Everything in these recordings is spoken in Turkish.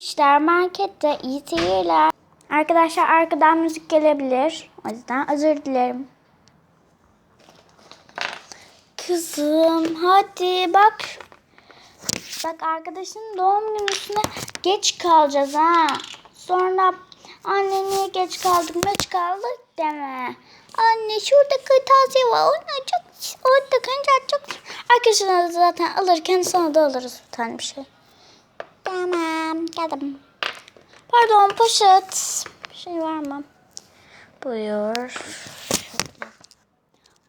İşler markette iyi seyirler. Arkadaşlar arkadan müzik gelebilir. O yüzden özür dilerim. Kızım hadi bak. Bak arkadaşın doğum gününe geç kalacağız ha. Sonra anne niye geç kaldık geç kaldık deme. Anne şurada kırtasiye var. Onu çok orada kanca çok. Arkadaşlar zaten alırken sana da alırız bir tane bir şey. Tamam geldim. Pardon poşet. Bir şey var mı? Buyur.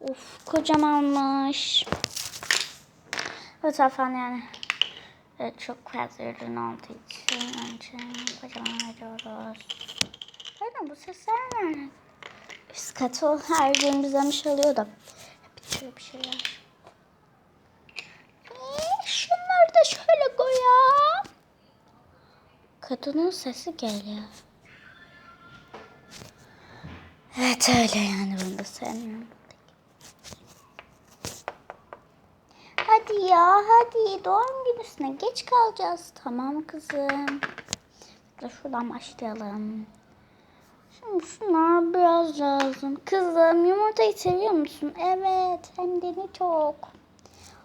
Of kocamanmış. Evet efendim yani. Evet, çok fazla ürün olduğu için önce kocaman veriyoruz. Pardon bu sesler ne? Üst katı her gün bize bir şey oluyor da. Hep bitiyor bir şeyler. Ee, şunları da şöyle koyalım. Kadının sesi geliyor. Evet öyle yani bunu da sevmiyorum. Hadi ya hadi doğum günüsüne geç kalacağız. Tamam kızım. Da şuradan başlayalım. Şimdi şunlar biraz lazım. Kızım yumurtayı seviyor musun? Evet hem de ne çok.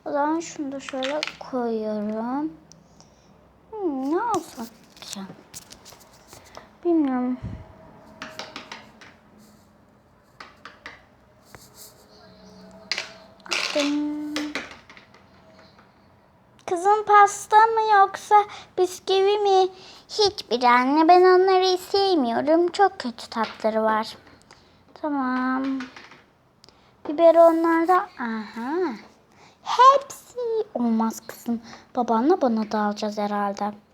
O zaman şunu da şöyle koyuyorum. Hmm, ne alsak ki? Bilmiyorum. Kızım pasta mı yoksa bisküvi mi? Hiçbir anne ben onları sevmiyorum. Çok kötü tatları var. Tamam. Biberonlar da aha. Hepsi olmaz kızım. Babanla bana da alacağız herhalde.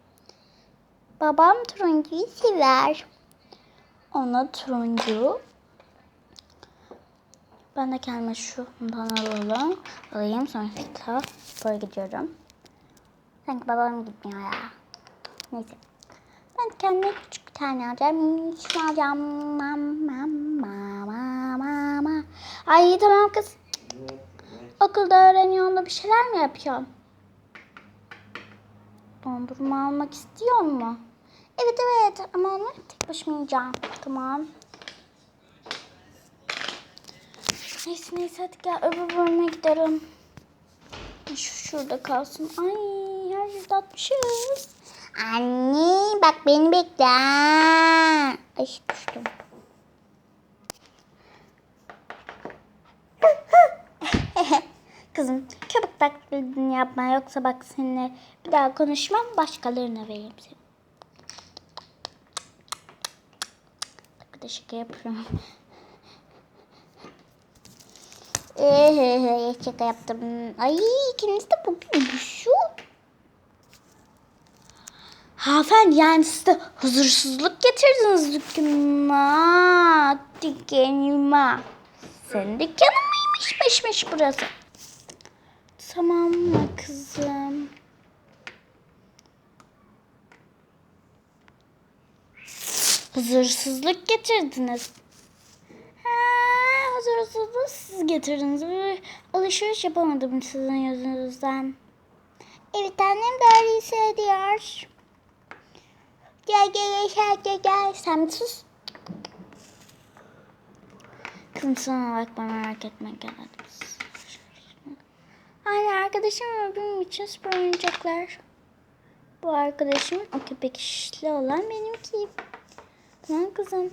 Babam turuncuyu sever. Ona turuncu. Ben de kendime şundan alalım. Alayım sonra böyle gidiyorum. Sanki babam gitmiyor ya. Neyse. Ben kendime küçük bir tane alacağım. Şunu alacağım. Mama, mama, mama. Ay tamam kız. Okulda öğreniyorsun da bir şeyler mi yapıyorsun? Dondurma almak istiyor mu? Evet evet ama onu tek başıma yiyeceğim. Tamam. Neyse neyse hadi gel öbür bölüme gidelim. Şu şurada kalsın. Ay her yerde atmışız. Anne bak beni bekle. Ay düştüm. Kızım köpük taklidini yapma yoksa bak seninle bir daha konuşmam başkalarına veririm seni. De şaka yapıyorum. Eee şaka yaptım. Ay ikiniz de bugün şu. Hanımefendi yani siz de huzursuzluk getirdiniz dükkanıma. Dükkanıma. Senin dükkanın mıymış mışmış burası? Tamam mı kızım? Huzursuzluk getirdiniz. Ha, huzursuzluğu siz getirdiniz. Böyle alışveriş yapamadım sizin yüzünüzden. Evet annem de öyle hissediyor. Gel gel gel gel gel. Sen sus. Kızım sana bakma merak etme gel hadi. Anne arkadaşım benim için spor oyuncaklar. Bu arkadaşım o köpek şişli olan benimki. Tamam kızım.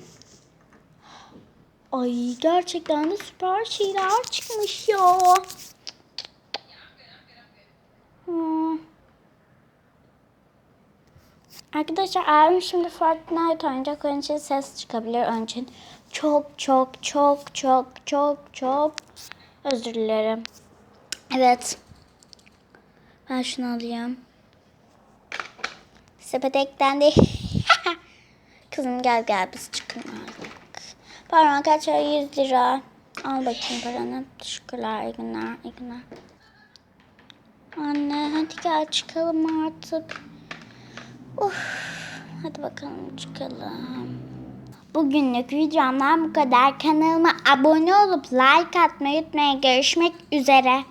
Ay gerçekten de süper şeyler çıkmış ya. Hmm. Arkadaşlar abim şimdi Fortnite oynayacak. Onun için ses çıkabilir. Onun için çok çok çok çok çok çok özür dilerim. Evet. Ben şunu alayım. Sepet eklendi. Kızım gel gel biz çıkın artık. Pardon kaç ay 100 lira. Al bakayım paranı. Teşekkürler iyi günler iyi günler. Anne hadi gel çıkalım artık. Uf, hadi bakalım çıkalım. Bugünlük videomdan bu kadar. Kanalıma abone olup like atmayı unutmayın. Görüşmek üzere.